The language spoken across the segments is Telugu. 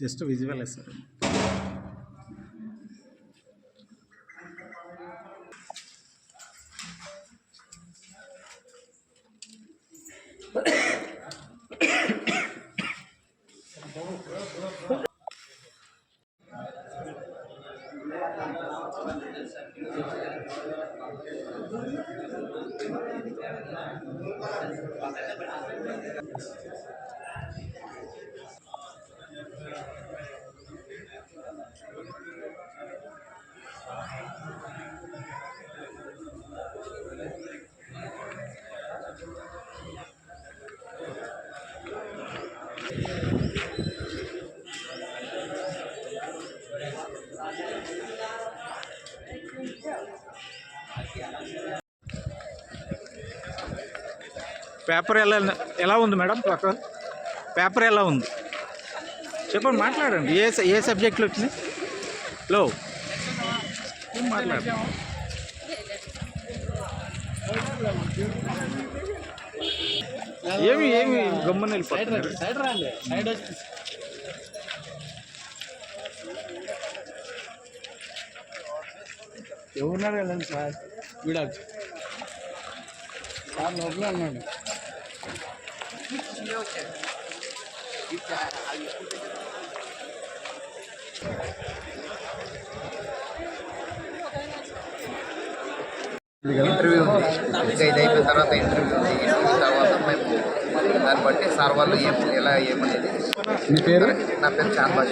just to visualize Thank. Paper ఎలా ఎలా ఉంది మేడం పేపర్ పేపర్ ఎలా ఉంది? చెప్పండి మాట్లాడండి. ఏ ఏ సబ్జెక్టులు వచ్చినాయి? లో ఏం మాట్లాడండి ఏమి ఏమి? గమ్మని వెళ్ళిపోతున్నారు సైడ్ రండి సైడ్ వచ్చి. ఎవరున్నారు కదండి సార్? వీడాలి సార్ లోపల ఉన్నాడు. ఇంటర్వ్యూ ఉంది ఇంకా ఇది అయిపోయిన తర్వాత ఇంటర్వ్యూ ఉంది ఇంటర్వ్యూ తర్వాత మేము దాన్ని బట్టి సార్ వాళ్ళు ఏం ఎలా ఏమనేది. మీ పేరు? నా పేరు భాష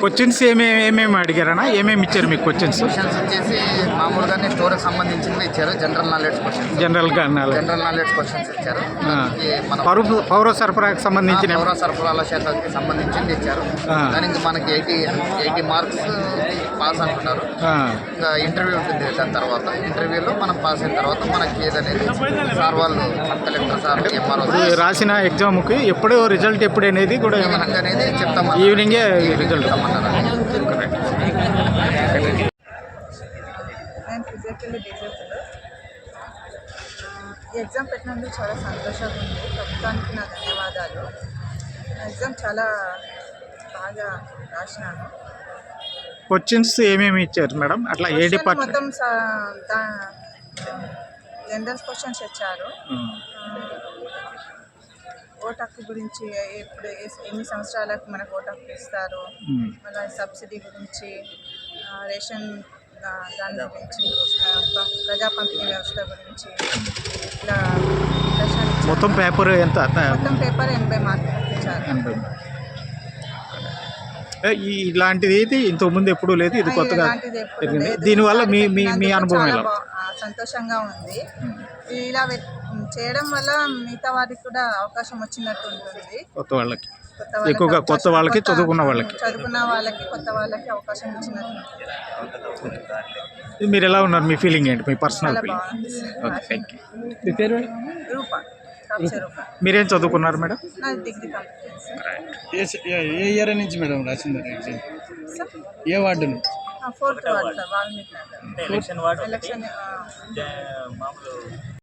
క్వశ్చన్స్ ఏమేమి ఏమేమి అడిగారనా ఏమేమి ఇచ్చారు మీకు క్వశ్చన్స్ క్వశ్చన్స్ వచ్చేసి మామూలుగానే స్టోరీకి సంబంధించింది ఇచ్చారు. జనరల్ నాలెడ్జ్ క్వశ్చన్స్ జనరల్గా జనరల్ నాలెడ్జ్ క్వశ్చన్స్ ఇచ్చారు. పౌర పౌర సరఫరాకు సంబంధించిన పౌర సరఫరాల శాఖకి సంబంధించింది ఇచ్చారు. దానికి మనకి ఎయిటీ ఎయిటీ మార్క్స్ పాస్ అంటున్నారు ఇంకా ఇంటర్వ్యూ ఉంటుంది దాని తర్వాత. ఇంటర్వ్యూలో మనం పాస్ అయిన తర్వాత మనకి ఏదనేది సార్ వాళ్ళు కలెక్టర్ సార్ ఎంఆర్ఓ రాసిన ఎగ్జామ్కి ఎప్పుడు రిజల్ట్ ఎప్పుడు అనేది కూడా అనేది చెప్తాం ఈవినింగే రిజల్ట్ ఎగ్జామ్ పెట్టినందుకు చాలా సంతోషంగా ఉంది. ప్రభుత్వానికి నా ధన్యవాదాలు. నా ఎగ్జామ్ చాలా బాగా రాసినాను. క్వశ్చన్స్ ఏమేమి ఇచ్చారు మేడం? అట్లా ఏ డిపార్ట్మెంట్ మొత్తం స- దా- జనరల్ క్వశ్చన్స్ ఇచ్చారు. ఓటు హక్కు గురించి ఎప్పుడు ఎన్ని సంవత్సరాలకు మనకు ఓటు హక్కు ఇస్తారు మళ్ళీ సబ్సిడీ గురించి రేషన్ దాని గురించి ప్రజా పంపిణీ వ్యవస్థ గురించి ఇట్లా. మొత్తం పేపర్ ఎంత? మొత్తం పేపర్ ఎనభై మార్కులు ఇచ్చారు. ఇలాంటిది ఏది? ఇంతకుముందు ఎప్పుడూ లేదు ఇది కొత్తగా. దీనివల్ల మీ మీ మీ అనుభవం ఎలా? సంతోషంగా ఉంది. ఇలా చేయడం వల్ల మిగతా వారికి కూడా అవకాశం వచ్చినట్టు ఉంటుంది. కొత్త వాళ్ళకి. ఎక్కువగా కొత్త వాళ్ళకి చదువుకున్న వాళ్ళకి. చదువుకున్న వాళ్ళకి కొత్త వాళ్ళకి అవకాశం ఇచ్చినట్టు ఉంటుంది. మీరు ఎలా ఉన్నారు? మీ ఫీలింగ్ ఏంటి? మీ personal feeling okay thank you Rupa. మీరేం చదువుకున్నారు మేడం? నాది డిగ్రీ కంప్లీట్ ఏ స- ఏ- ఏ ఇయర్ నుంచి మేడం రాసింది ఎగ్జామ్ ఏ ward fourth ward sir Valmiki election ward election ఆ, మామూలు